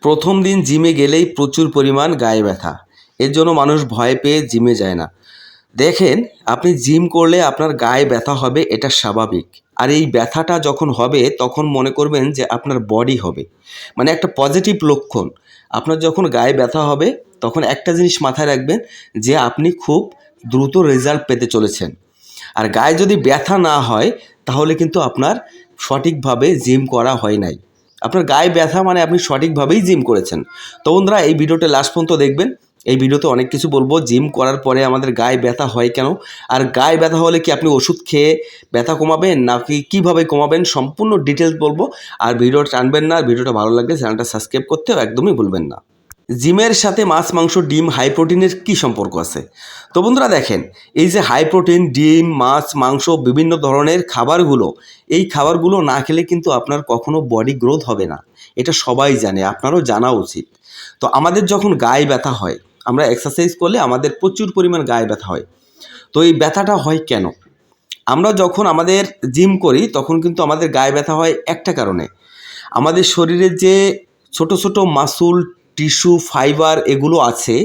প্রথম দিন জিমে গেলেই প্রচুর পরিমাণ গায়ে ব্যথা। এর জন্য মানুষ ভয় পেয়ে জিমে যায় না। দেখেন, আপনি জিম করলে আপনার গায়ে ব্যথা হবে, এটা স্বাভাবিক। আর এই ব্যথাটা যখন হবে, তখন মনে করবেন যে আপনার বডি হবে। মানে একটা পজিটিভ লক্ষণ। আপনার যখন গায়ে ব্যথা হবে, তখন একটা জিনিস মাথায় রাখবেন যে আপনি খুব দ্রুত রেজাল্ট পেতে চলেছেন। আর গায়ে যদি ব্যথা না হয়, তাহলে কিন্তু আপনার সঠিকভাবে জিম করা হয় নাই। আপনার গায়ে ব্যথা মানে আপনি সঠিকভাবেই জিম করেছেন। তো বন্ধুরা, এই ভিডিওটা লাস্ট পর্যন্ত দেখবেন। এই ভিডিওতে অনেক কিছু বলব। জিম করার পরে আমাদের গায়ে ব্যথা হয় কেন? আর গায়ে ব্যথা হলে কি আপনি ওষুধ খেয়ে ব্যথা কমাবেন, নাকি কীভাবে কমাবেন সম্পূর্ণ ডিটেলস বলব। আর ভিডিও টানবেন না, ভিডিওটা ভালো লাগলে চ্যানেলটা সাবস্ক্রাইব করতেও একদমই ভুলবেন না। জিমের সাথে মাছ, মাংস, ডিম হাই প্রোটিনের কী সম্পর্ক আছে? তো বন্ধুরা দেখেন, এই যে হাই প্রোটিন ডিম, মাছ, মাংস, বিভিন্ন ধরনের খাবারগুলো, এই খাবারগুলো না খেলে কিন্তু আপনার কখনো বডি গ্রোথ হবে না। এটা সবাই জানে, আপনারও জানা উচিত। তো আমাদের যখন গায়ে ব্যথা হয়, আমরা এক্সারসাইজ করলে আমাদের প্রচুর পরিমাণ গায়ে ব্যথা হয়। তো এই ব্যথাটা হয় কেন? আমরা যখন আমাদের জিম করি, তখন কিন্তু আমাদের গায়ে ব্যথা হয় একটা কারণে। আমাদের শরীরের যে ছোট ছোট মাসুল টিস্যু, ফাইবার এগুলো আছে,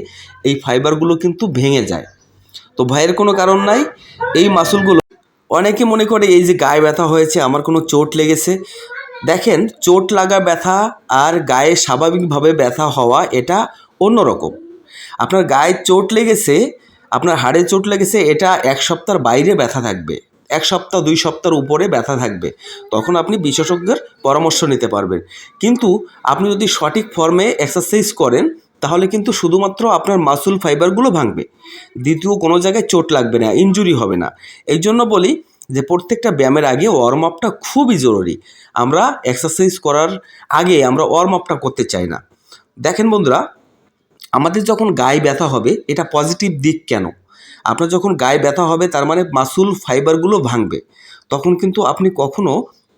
এই ফাইবারগুলো কিন্তু ভেঙে যায়। তো ভয়ের কোনো কারণ নাই, এই মাসুলগুলো অনেকে মনে করে এই যে গায়ে ব্যথা হয়েছে, আমার কোনো চোট লেগেছে। দেখেন, চোট লাগা ব্যথা আর গায়ে স্বাভাবিকভাবে ব্যথা হওয়া এটা অন্যরকম। আপনার গায়ে চোট লেগেছে, আপনার হাড়ে চোট লেগেছে, এটা এক সপ্তাহের বাইরে ব্যথা থাকবে। এক সপ্তাহ, দুই সপ্তাহের উপরে ব্যথা থাকবে। তখন আপনি বিশেষজ্ঞের পরামর্শ নিতে পারবেন। কিন্তু আপনি যদি সঠিক ফর্মে এক্সারসাইজ করেন, তাহলে কিন্তু শুধুমাত্র আপনার মাসুল ফাইবারগুলো ভাঙবে। দ্বিতীয় কোনো জায়গায় চোট লাগবে না ইনজুরি হবে না। এই জন্য বলি যে, প্রত্যেকটা ব্যায়ামের আগে ওয়ার্ম আপটা খুবই জরুরি। আমরা এক্সারসাইজ করার আগে আমরা ওয়ার্ম আপটা করতে চাই না। দেখেন বন্ধুরা, আমাদের যখন গায়ে ব্যথা হবে, এটা পজিটিভ দিক কেন? আপনার যখন গায়ে ব্যথা হবে, তার মানে মাসুল ফাইবারগুলো ভাঙবে। তখন কিন্তু আপনি কখনো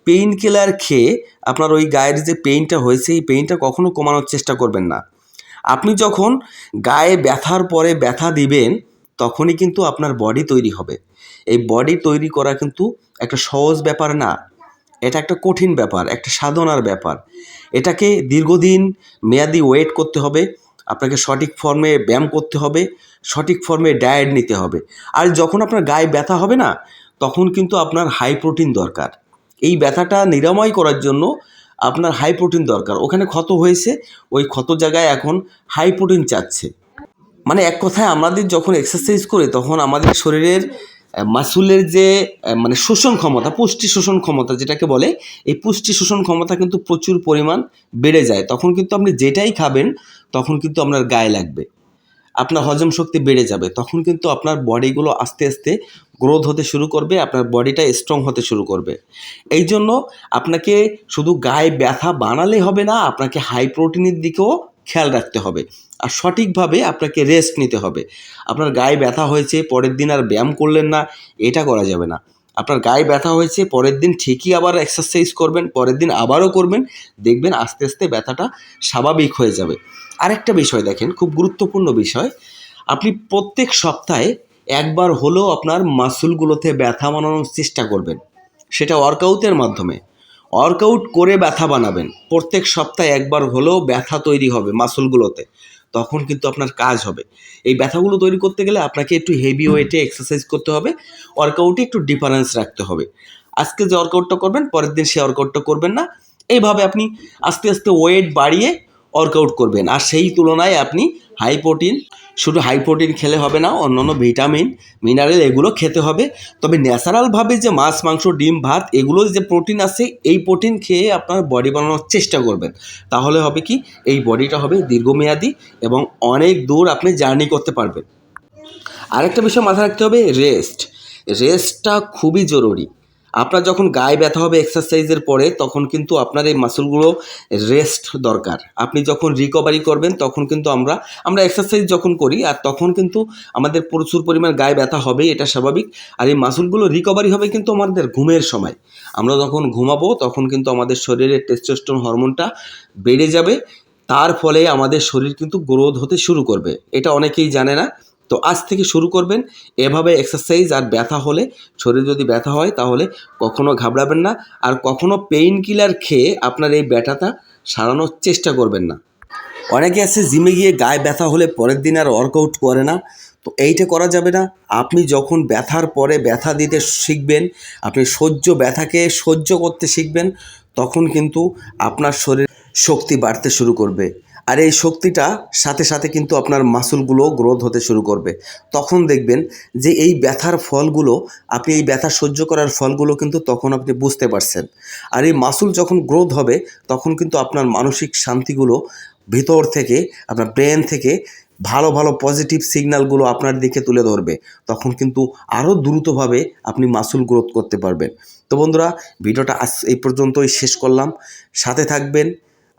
পেইন কিলার খেয়ে আপনার ওই গায়ের যে পেইনটা হয়েছে, এই পেইনটা কখনো কমানোর চেষ্টা করবেন না। আপনি যখন গায়ে ব্যথার পরে ব্যথা দিবেন, তখনই কিন্তু আপনার বডি তৈরি হবে। এই বডি তৈরি করা কিন্তু একটা সহজ ব্যাপার না। এটা একটা কঠিন ব্যাপার, একটা সাধনার ব্যাপার। এটাকে দীর্ঘদিন মেয়াদি ওয়েট করতে হবে। আপনাকে সঠিক ফর্মে ব্যায়াম করতে হবে, সঠিক ফর্মে ডায়েট নিতে হবে। আর যখন আপনার গায়ে ব্যথা হবে না, তখন কিন্তু আপনার হাই প্রোটিন দরকার। এই ব্যথাটা নিরাময় করার জন্য আপনার হাই প্রোটিন দরকার। ওখানে ক্ষত হয়েছে, ওই ক্ষত জায়গায় এখন হাই প্রোটিন চাচ্ছে। মানে এক কথায় আমাদের যখন এক্সারসাইজ করি, তখন আমাদের শরীরের মাসুলের যে মানে শোষণ ক্ষমতা, পুষ্টি শোষণ ক্ষমতা যেটাকে বলে, এই পুষ্টি শোষণ ক্ষমতা কিন্তু প্রচুর পরিমাণ বেড়ে যায়। তখন কিন্তু আপনি যেটাই খাবেন, তখন কিন্তু আপনার গায়ে লাগবে। আপনার হজম শক্তি বেড়ে যাবে। তখন কিন্তু আপনার বডিগুলো আস্তে আস্তে গ্রোথ হতে শুরু করবে, আপনার বডিটা স্ট্রং হতে শুরু করবে। এই জন্য আপনাকে শুধু গায়ে ব্যথা বানালে হবে না, আপনাকে হাই প্রোটিনের দিকেও খেয়াল রাখতে হবে। আর সঠিকভাবে আপনাকে রেস্ট নিতে হবে। আপনার গায়ে ব্যথা হয়েছে, পরের দিন আর ব্যায়াম করলেন না, এটা করা যাবে না। আপনার গায়ে ব্যথা হয়েছে, পরের দিন ঠিকই আবার এক্সারসাইজ করবেন, পরের দিন আবারও করবেন, দেখবেন আস্তে আস্তে ব্যথাটা স্বাভাবিক হয়ে যাবে। আরেকটা বিষয় দেখেন, খুব গুরুত্বপূর্ণ বিষয়, আপনি প্রত্যেক সপ্তাহে একবার হলেও আপনার মাসুলগুলোতে ব্যথা মানানোর চেষ্টা করবেন। সেটা ওয়ার্কআউটের মাধ্যমে। ওয়ার্কআউট করে ব্যথা বানাবেন। প্রত্যেক সপ্তাহে একবার হলেও ব্যথা তৈরি হবে মাসুলগুলোতে। তখন কিন্তু আপনার কাজ হবে। এই ব্যথাগুলো তৈরি করতে গেলে আপনাকে একটু হেভি ওয়েটে এক্সারসাইজ করতে হবে। ওয়ার্কআউটে একটু ডিফারেন্স রাখতে হবে। আজকে যে ওয়ার্কআউটটা করবেন, পরের দিন সে ওয়ার্কআউটটা করবেন না। এইভাবে আপনি আস্তে আস্তে ওয়েট বাড়িয়ে ওয়ার্কআউট করবেন। আর সেই তুলনায় আপনি হাই প্রোটিন শুধু হাই প্রোটিন খেলে হবে না, অন্যান্য ভিটামিন মিনারেল এগুলো খেতে হবে। তবে ন্যাচারালভাবে যে মাছ, মাংস, ডিম, ভাত, এগুলো যে প্রোটিন আছে, এই প্রোটিন খেয়ে আপনার বডি বানানোর চেষ্টা করবেন। তাহলে হবে কি, এই বডিটা হবে দীর্ঘমেয়াদী এবং অনেক দূর আপনি জার্নি করতে পারবেন। আরেকটা বিষয় মাথায় রাখতে হবে রেস্ট রেস্টটা খুবই জরুরি। আপনার যখন গায়ে ব্যথা হবে এক্সারসাইজের পরে, তখন কিন্তু আপনার এই মাসলগুলো রেস্ট দরকার। আপনি যখন রিকভারি করবেন, তখন কিন্তু আমরা আমরা এক্সারসাইজ যখন করি, আর তখন কিন্তু আমাদের প্রচুর পরিমাণ গায়ে ব্যথা হবে, এটা স্বাভাবিক। আর এই মাসলগুলো রিকভারি হবে কিন্তু আমাদের ঘুমের সময়। আমরা যখন ঘুমাবো, তখন কিন্তু আমাদের শরীরের টেস্টোস্টেরন হরমোনটা বেড়ে যাবে। তার ফলে আমাদের শরীর কিন্তু গ্রোথ হতে শুরু করবে। এটা অনেকেই জানে না। তো আজ থেকে শুরু করবেন। এভাবে এক্সারসাইজ আর ব্যথা হলে, শরীর যদি ব্যথা হয় তাহলে কখনো ঘাবড়াবেন না আর কখনো পেইন কিলার খেয়ে আপনার এই ব্যথাটা সারানোর চেষ্টা করবেন না। অনেকে আছে জিমে গিয়ে গায়ে ব্যথা হলে পরের দিন আর ওয়ার্কআউট করে না। তো এইটা করা যাবে না। আপনি যখন ব্যথার পরে ব্যথা দিতে শিখবেন, আপনি সহ্য ব্যথাকে সহ্য করতে শিখবেন, তখন কিন্তু আপনার শরীর শক্তি বাড়তে শুরু করবে। আর এই শক্তিটা সাথে সাথে কিন্তু আপনার মাসুলগুলো গ্রোথ হতে শুরু করবে। তখন দেখবেন যে এই ব্যথার ফলগুলো, আপনি এই ব্যথা সহ্য করার ফলগুলো কিন্তু তখন আপনি বুঝতে পারছেন। আর এই মাসুল যখন গ্রোথ হবে, তখন কিন্তু আপনার মানসিক শান্তিগুলো ভিতর থেকে, আপনার ব্রেন থেকে ভালো ভালো পজিটিভ সিগন্যালগুলো আপনার দিকে তুলে ধরবে। তখন কিন্তু আরও দ্রুতভাবে আপনি মাসুল গ্রোথ করতে পারবেন। তো বন্ধুরা, ভিডিওটা আজ এই পর্যন্তই শেষ করলাম। সাথে থাকবেন।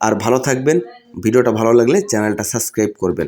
আর ভালো থাকবেন। ভিডিওটা ভালো লাগলে চ্যানেলটা সাবস্ক্রাইব করবেন।